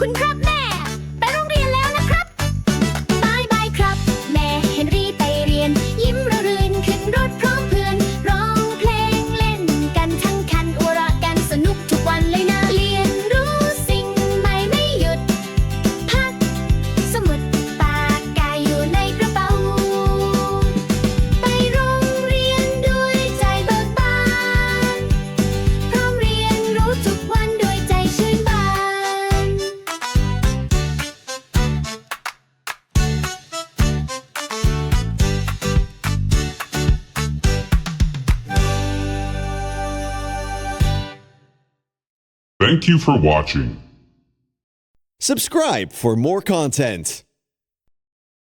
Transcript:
couldn't drop me. Thank you for watching. Subscribe for more content.